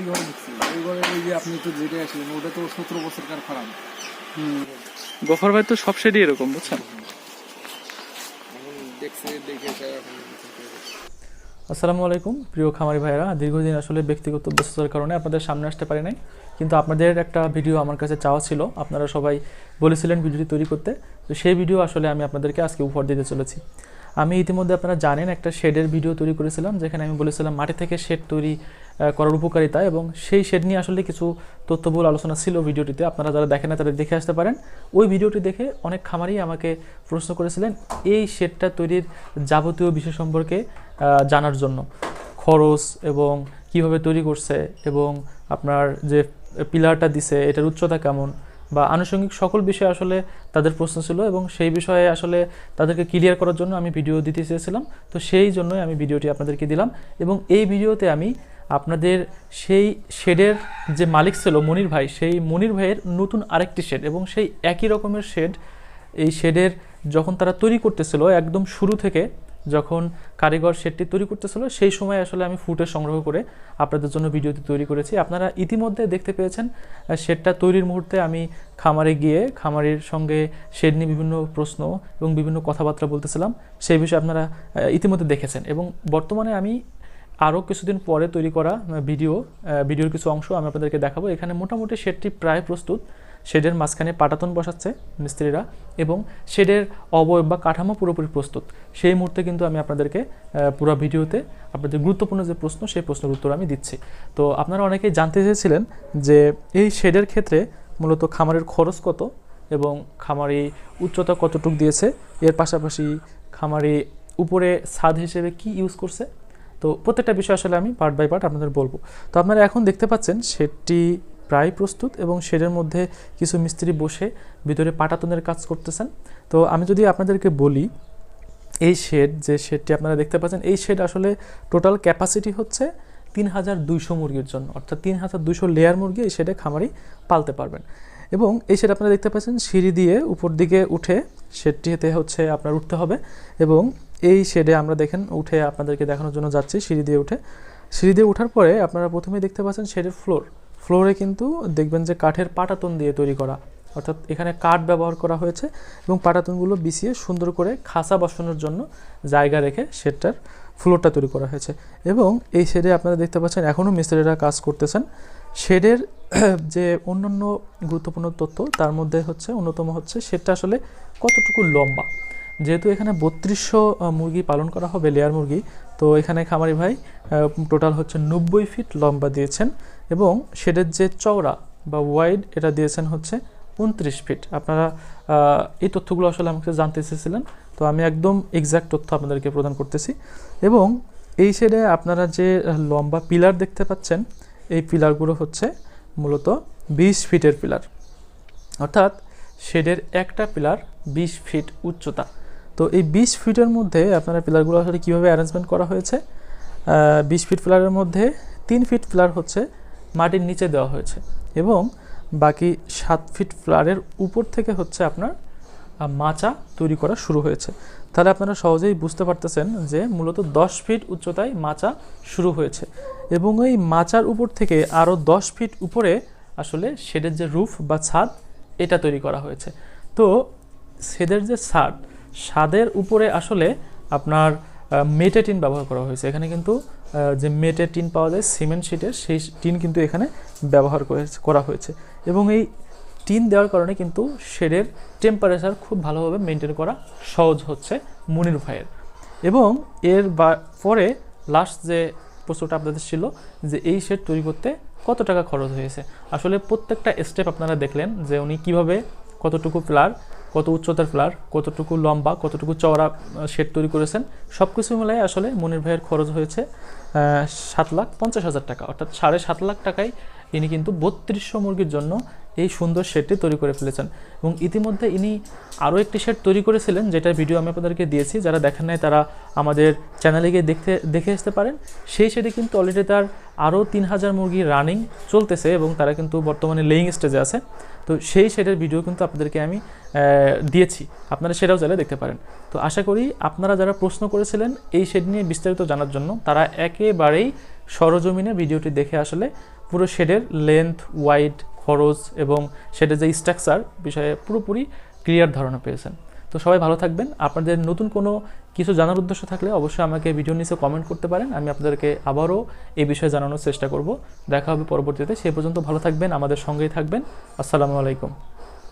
এই ঘরে ঢুকছি। এই ঘরে ওই যে আপনি তো যেটা আসলেন ওটা তো সতেরো বছরকার ফার্ম গফর ভাই তো সব শেডই এরকম বুঝছেন? দেখছে দেখে আসসালামু আলাইকুম প্রিয় খামারি ভাইরা দীর্ঘদিন আসলে ব্যক্তিগত ব্যস্ততার কারণে আপনাদের সামনে আসতে পারি নাই। কিন্তু আপনাদের একটা ভিডিও আমার কাছে চাওয়া ছিল। আপনারা সবাই বলেছিলেন ভিডিওটি তৈরি করতে। তো সেই ভিডিও আসলে আমি আপনাদেরকে আজকে উপহার দিতে চলেছি। আমি ইতিমধ্যে আপনারা জানেন, একটা শেডের ভিডিও তৈরি করেছিলাম, যেখানে আমি বলেছিলাম মাটি থেকে শেড তৈরি করার উপকারিতা এবং সেই শেড নিয়ে আসলে কিছু তথ্যবহুল আলোচনা ছিল ভিডিওটিতে। আপনারা যারা দেখেন না তারা দেখে আসতে পারেন। ওই ভিডিওটি দেখে অনেক খামারি আমাকে প্রশ্ন করেছিলেন, এই শেডটা তৈরির যাবতীয় বিষয় সম্পর্কে জানার জন্য খরচ এবং কীভাবে তৈরি করছে এবং আপনার যে পিলারটা দিছে, এটার উচ্চতা কেমন? বা আনুষঙ্গিক সকল বিষয়ে আসলে তাদের প্রশ্ন ছিল এবং সেই বিষয়ে আসলে তাদেরকে ক্লিয়ার করার জন্য আমি ভিডিও দিতে চেয়েছিলাম। তো সেই জন্যই আমি ভিডিওটি আপনাদেরকে দিলাম এবং এই ভিডিওতে আমি আপনাদের সেই শেডের যে মালিক ছিল মনির ভাই, সেই মনির ভাইয়ের নতুন আরেকটি শেড এবং সেই একই রকমের শেড, এই শেডের যখন তারা তৈরি করতেছিল একদম শুরু থেকে যখন কারিগর শেডটি তৈরি করতেছিল, সেই সময় আসলে আমি ফুটেজ সংগ্রহ করে আপনাদের জন্য ভিডিওটি তৈরি করেছি। আপনারা ইতিমধ্যে দেখতে পেয়েছেন শেডটা তৈরির মুহূর্তে আমি খামারে গিয়ে, খামারের সঙ্গে শেড নিয়ে বিভিন্ন প্রশ্ন এবং বিভিন্ন কথাবার্তা বলতেছিলাম, সেই বিষয়ে আপনারা ইতিমধ্যে দেখেছেন এবং বর্তমানে আমি আরও কিছুদিন পরে তৈরি করা ভিডিও ভিডিওর কিছু অংশ আমি আপনাদেরকে দেখাবো। এখানে মোটামুটি শেডটি প্রায় প্রস্তুত। শেডের মাঝখানে পাটাতন বসাচ্ছে মিস্ত্রিরা এবং শেডের অবয়ব বা কাঠামো পুরোপুরি প্রস্তুত। সেই মুহূর্তে কিন্তু আমি আপনাদেরকে পুরো ভিডিওতে আপনাদের গুরুত্বপূর্ণ যে প্রশ্ন, সেই প্রশ্নের উত্তর আমি দিচ্ছি। তো আপনারা অনেকেই জানতে চেয়েছিলেন যে এই শেডের ক্ষেত্রে মূলত খামারের খরচ কত এবং খামারি উচ্চতা কতটুক দিয়েছে? এর পাশাপাশি খামারি উপরে ছাদ হিসেবে কি ইউজ করছে? তো প্রত্যেকটা বিষয় আসলে আমি পার্ট বাই পার্ট আপনাদের বলব। তো আপনারা এখন দেখতে পাচ্ছেন শেডটি প্রায় প্রস্তুত এবং শেডের মধ্যে কিছু মিস্ত্রি বসে ভিতরে পাটাতনের কাজ করতেছেন। তো আমি যদি আপনাদেরকে বলি, এই শেড, যে শেডটি আপনারা দেখতে পাচ্ছেন, এই শেড আসলে টোটাল ক্যাপাসিটি হচ্ছে তিন হাজার দুইশো মুরগির জন্য। অর্থাৎ তিন হাজার দুইশো লেয়ার মুরগি এই শেডে খামারি পালতে পারবেন। এবং এই শেড আপনারা দেখতে পাচ্ছেন, সিঁড়ি দিয়ে উপর দিকে উঠে শেডটিতে হচ্ছে আপনার উঠতে হবে এবং এই শেডে আমরা দেখেন উঠে আপনাদেরকে দেখানোর জন্য যাচ্ছি, সিঁড়ি দিয়ে উঠে। সিঁড়ি দিয়ে ওঠার পরে আপনারা প্রথমে দেখতে পাচ্ছেন শেডের ফ্লোর। ফ্লোরে কিন্তু দেখবেন যে কাঠের পাটাতন দিয়ে তৈরি করা। অর্থাৎ এখানে কাঠ ব্যবহার করা হয়েছে এবং পাটাতনগুলো বিছিয়ে সুন্দর করে খাসা বসানোর জন্য জায়গা রেখে শেডটার ফ্লোরটা তৈরি করা হয়েছে। এবং এই শেডে আপনারা দেখতে পাচ্ছেন এখনও মিস্ত্রিরা কাজ করতেছেন। শেডের যে অন্যান্য গুরুত্বপূর্ণ তথ্য, তার মধ্যে হচ্ছে অন্যতম হচ্ছে শেডটা আসলে কতটুকু লম্বা। যেহেতু এখানে বত্রিশশো মুরগি পালন করা হবে, লেয়ার মুরগি তো এখানে খামারি ভাই টোটাল হচ্ছে নব্বই ফিট লম্বা দিয়েছেন এবং শেডের যে চওড়া বা ওয়াইড এটা দিয়েছেন হচ্ছে উনত্রিশ ফিট আপনারা এই তথ্যগুলো আসলে আমাকে জানতে চেয়েছিলেন, তো আমি একদম এক্সাক্ট তথ্য আপনাদেরকে প্রদান করতেছি। এবং এই শেডে আপনারা যে লম্বা পিলার দেখতে পাচ্ছেন, এই পিলারগুলো হচ্ছে মূলত বিশ ফিটের পিলার। অর্থাৎ শেডের একটা পিলার বিশ ফিট উচ্চতা। তো এই বিশ ফিটের মধ্যে আপনারা পিলারগুলো আসলে কীভাবে অ্যারেঞ্জমেন্ট করা হয়েছে? বিশ ফিট পিলারের মধ্যে তিন ফিট পিলার হচ্ছে মাটির নিচে দেওয়া হয়েছে এবং বাকি সাত ফিট ফ্লারের উপর থেকে হচ্ছে আপনার মাচা তৈরি করা শুরু হয়েছে। তাহলে আপনারা সহজেই বুঝতে পারতেছেন যে মূলত দশ ফিট উচ্চতায় মাচা শুরু হয়েছে এবং এই মাচার উপর থেকে আরও দশ ফিট উপরে আসলে শেডের যে রুফ বা ছাদ, এটা তৈরি করা হয়েছে। তো শেডের যে ছাদ ছাদের উপরে আসলে আপনার মেটে টিন ব্যবহার করা হয়েছে। এখানে কিন্তু যে মেটে টিন পাওয়া যায়, সিমেন্ট শিটের সেই টিন কিন্তু এখানে ব্যবহার করে- হয়েছে। এবং এই টিন দেওয়ার কারণে কিন্তু শেডের টেম্পারেচার খুব ভালোভাবে মেনটেন করা সহজ হচ্ছে মুনির ভাইয়ের। এবং এর পরে লাস্ট যে প্রশ্নটা আপনাদের ছিল যে এই শেড তৈরি করতে কত টাকা খরচ হয়েছে? আসলে প্রত্যেকটা স্টেপ আপনারা দেখলেন যে উনি কীভাবে কতটুকু প্লার কত উচ্চতার ফ্লার, কতটুকু লম্বা, কতটুকু চওড়া শেড তৈরি করেছেন সব কিছু মিলাই আসলে মনির ভাইয়ের খরচ হয়েছে সাত লাখ পঞ্চাশ হাজার টাকা। অর্থাৎ সাড়ে সাত লাখ টাকায় ইনি কিন্তু বত্রিশশো মুরগির জন্য এই সুন্দর শেডটি তৈরি করে ফেলেছেন। এবং ইতিমধ্যে ইনি আরও একটি শেড তৈরি করেছিলেন, যেটার ভিডিও আমি আপনাদেরকে দিয়েছি। যারা দেখেন নাই, তারা আমাদের চ্যানেলে গিয়ে দেখতে, দেখে আসতে পারেন। সেই শেডে কিন্তু অলরেডি তার আরও তিন হাজার মুরগি রানিং চলতেছে এবং তারা কিন্তু বর্তমানে লেইং স্টেজে আছে। তো সেই শেডের ভিডিও কিন্তু আপনাদেরকে আমি দিয়েছি। আপনারা সেটাও চাইলে দেখতে পারেন। তো আশা করি আপনারা যারা প্রশ্ন করেছিলেন এই শেড নিয়ে বিস্তারিত জানার জন্য, তারা একেবারেই সরজমিনে ভিডিওটি দেখে আসলে পুরো শেডের লেন্থ ওয়াইড খরচ এবং সেটা যে স্ট্রাকচার বিষয়ে পুরোপুরি ক্লিয়ার ধারণা পেয়েছেন। তো সবাই ভালো থাকবেন। আপনাদের নতুন কোনো কিছু জানার উদ্দেশ্য থাকলে অবশ্যই আমাকে ভিডিও নিচে কমেন্ট করতে পারেন। আমি আপনাদেরকে আবারও এই বিষয়ে জানানোর চেষ্টা করব। দেখা হবে পরবর্তীতে। সেই পর্যন্ত ভালো থাকবেন, আমাদের সঙ্গেই থাকবেন। আসসালামু আলাইকুম।